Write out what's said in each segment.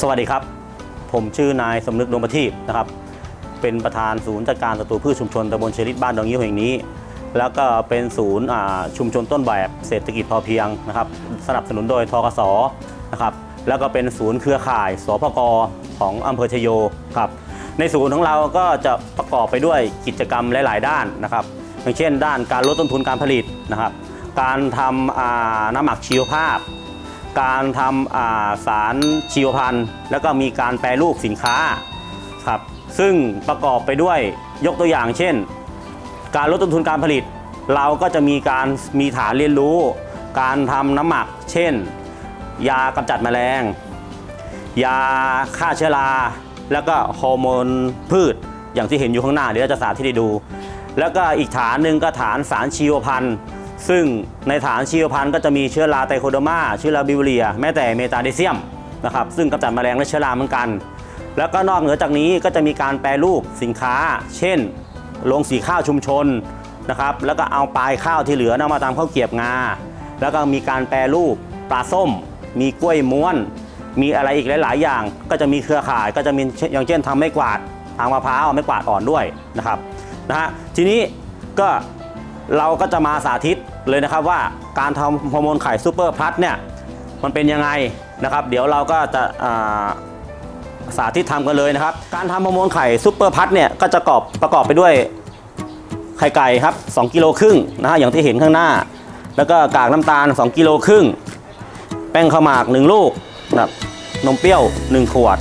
สวัสดีครับ ผมชื่อนายสมนึกดวงประทีปนะครับ เป็นประธานศูนย์จัดการศัตรูพืชชุมชนตำบลเชลิตบ้านดองยิ้วแห่งนี้ แล้วก็เป็นศูนย์ชุมชนต้นแบบเศรษฐกิจพอเพียงนะครับ สนับสนุนโดยทกสนะครับ แล้วก็เป็นศูนย์เครือข่าย สพกของอำเภอชโยครับ ในศูนย์ของเราก็จะประกอบไปด้วยกิจกรรมหลาย ๆ ด้านนะครับ อย่างเช่น ด้านการลดต้นทุนการผลิตนะครับ การทำน้ำหมักชีวภาพ การทำาสารชีวพันธุ์แล้วก็มีการแปรรูปสินค้าครับซึ่งประกอบไปด้วยยกตัวอย่างเช่น การลดต้นทุนการผลิต เราก็จะมีการมีฐานเรียนรู้ การทำน้ำหมัก เช่น ยากำจัดแมลง ยาฆ่าเชื้อราแล้วก็ฮอร์โมนพืช อย่างที่เห็นอยู่ข้างหน้าเดี๋ยวเราจะสาธิตให้ดู แล้วก็อีกฐานหนึ่งก็ฐานสารชีวพันธุ์ ซึ่งในฐานชีวพันธุ์ก็จะมีเชื้อราไตโคโดมาเชื้อราบิวเรีย แม้แต่เมตาเดเซียมนะครับซึ่งกำจัดแมลงและเชื้อราเหมือนกัน แล้วก็นอกเหนือจากนี้ก็จะมีการแปรรูปสินค้า เช่นโรงสีข้าวชุมชนนะครับแล้วก็เอาปลายข้าวที่เหลือนำมาทำข้าวเกียบงา แล้วก็มีการแปรรูปปลาส้ม มีกล้วยม้วน มีอะไรอีกหลาย ๆ อย่าง ก็จะมีเครือข่ายก็จะมีอย่างเช่นทำไม้กวาดทางมะพร้าวไม้กวาดอ่อนด้วยนะครับนะฮะทีนี้ก็ เราก็จะมาสาธิตเลยนะครับว่าการทำฮอร์โมนไข่ซูเปอร์พลัสเนี่ยมันเป็นยังไงนะครับ เดี๋ยวเราก็จะาสาธิตทำกันเลยนะครับ การทำฮอร์โมนไข่ซุปเปอร์พัทเนี่ยก็จะประกอบประกอบไปด้วยไข่ไก่ครับ2กิโลครึ่งนะฮะอย่างที่เห็นข้างหน้า แล้วก็กากน้ำตาล 2กิโลครึ่งแป้งข้าวหมาก 1 ลูกนะครับนมเปรี้ยว 1 ขวด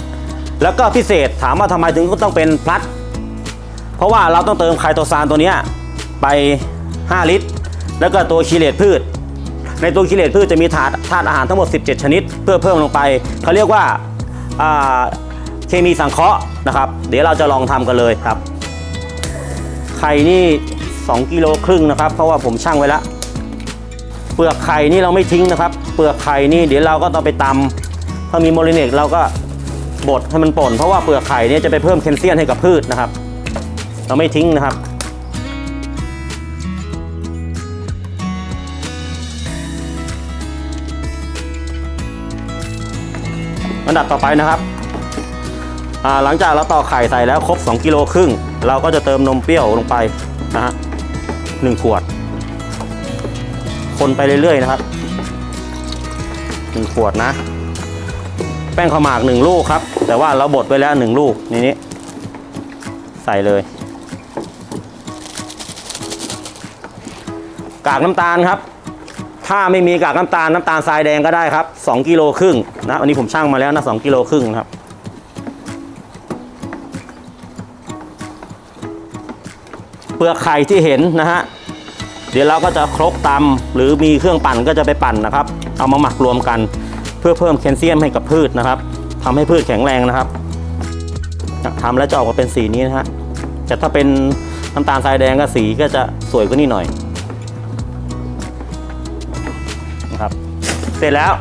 แล้วก็พิเศษถามว่าทำไมถึงต้องเป็นพลัสเพราะว่าเราต้องเติมไคโตซานตัวเนี้ยไป 5 ลิตร แล้วก็ตัวคีเลตพืช ในตัวคีเลตพืชจะมีถาตุธาตุอาหารทั้งหมด 17 ชนิด เพื่อเพิ่มลงไปเขาเรียกว่าเคมีสังเคราะห์นะครับ เดี๋ยวเราจะลองทำกันเลยครับ ไข่นี่ 2กิโลครึ่งนะครับ เพราะว่าผมชั่งไว้แล้วเปลือกไข่นี่เราไม่ทิ้งนะครับ เปลือกไข่นี่เดี๋ยวเราก็ต้องไปตำถ้ามีโมลิเนกเราก็บดให้มันป่น เพราะว่าเปลือกไข่นี่จะไปเพิ่มแคลเซียมให้กับพืชนะครับ เราไม่ทิ้งนะครับ อันดับต่อไปนะครับหลังจากเราตอกไข่ใส่แล้วครบ2กิโลครึ่งเราก็จะเติมนมเปรี้ยวลงไปนะฮะหนึ่งขวด คนไปเรื่อยๆนะครับหนึ่งขวดนะ แป้งข้าวหมากหนึ่งลูกครับ แต่ว่าเราบดไว้แล้วหนึ่งลูกในนี้ใส่เลย กากน้ำตาลครับ ถ้าไม่มีกากน้ำตาลน้ำตาลทรายแดงก็ได้ครับ2กิโลครึ่งนะวันนี้ผมชั่งมาแล้วนะ2กิโลครึ่งนะครับ เปลือกไข่ที่เห็นนะฮะเดี๋ยวเราก็จะครกตำหรือมีเครื่องปั่นก็จะไปปั่นนะครับ เอามาหมักรวมกัน เพื่อเพิ่มแคลเซียมให้กับพืชนะครับทำให้พืชแข็งแรงนะครับทำแล้วจะออกมาเป็นสีนี้นะฮะแต่ถ้าเป็นน้ำตาลทรายแดงก็สีก็จะสวยกว่านี้หน่อย เสร็จแล้ว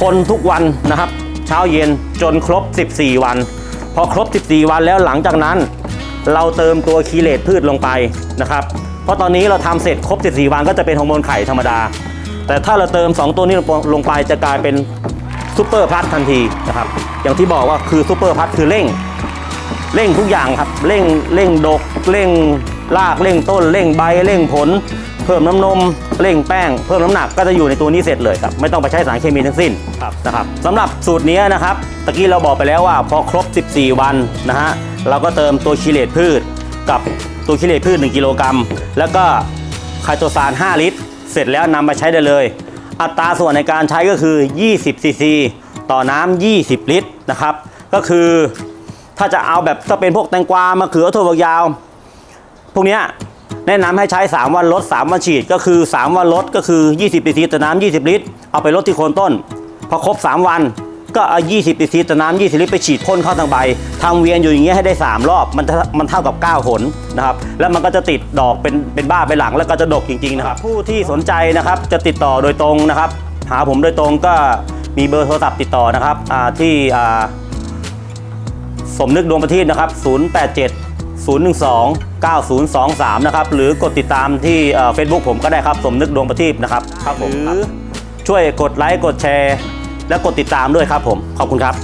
คนทุกวันนะครับ เช้าเย็นจนครบ 14 วัน พอครบ 14 วันแล้วหลังจากนั้น เราเติมตัวคีเลตพืชลงไปนะครับ เพราะตอนนี้เราทำเสร็จครบ 14 วันก็จะเป็นฮอร์โมนไข่ธรรมดา แต่ถ้าเราเติม 2 ตัวนี้ลงไปจะกลายเป็นซูเปอร์พลัสทันทีนะครับ อย่างที่บอกว่าคือซูเปอร์พลัสคือเร่งเร่งทุกอย่างครับเร่งเร่งดกเร่งรากเร่งต้นเร่งใบเร่งผล เพิ่มน้ำนมเร่งแป้ง เพิ่มน้ำหนักก็จะอยู่ในตัวนี้เสร็จเลยครับไม่ต้องไปใช้สารเคมีทั้งสิ้นนะครับสำหรับสูตรนี้นะครับตะกี้เราบอกไปแล้วว่าพอครบ 14 วันนะฮะเราก็เติมตัวคีเลตพืช กับตัวคีเลตพืช 1 กิโลกรัมแล้วก็ไคโตซาน 5 ลิตร เสร็จแล้วนำมาใช้ได้เลย อัตราส่วนในการใช้ก็คือ 20 ซีซี ต่อน้ำ 20 ลิตรนะครับ ก็คือถ้าจะเอาแบบถ้าเป็นพวกแตงกวามะเขือถั่วฝักยาว พวกเนี้ย แนะนำให้ใช้ 3 วันลด 3 วันฉีดก็คือ 3 วันลดก็คือ 20ซีซีต่อน้ำ20 ลิตร เอาไปลดที่โคนต้น พอครบ 3 วันก็เอา 20ซีซีต่อน้ำ 20 ลิตรไปฉีดพ่นเข้าทางใบทำเวียนอยู่อย่างเงี้ยให้ได้ 3 รอบ มันจะมันเท่ากับ 9 หนนะครับ แล้วมันก็จะติดดอกเป็นเป็นบ้าไปหลังแล้วก็จะดกจริง ๆ นะครับ ผู้ที่สนใจนะครับจะติดต่อโดยตรงนะครับ หาผมโดยตรงก็มีเบอร์โทรศัพท์ติดต่อนะครับที่สมนึกดวงประทีปนะครับ 087 012 9023 นะครับ หรือกดติดตามที่เฟซบุ๊กผมก็ได้ครับ สมนึกดวงประทีปนะครับครับผมหรือช่วยกดไลค์กดแชร์ และกดติดตามด้วยครับผม ขอบคุณครับ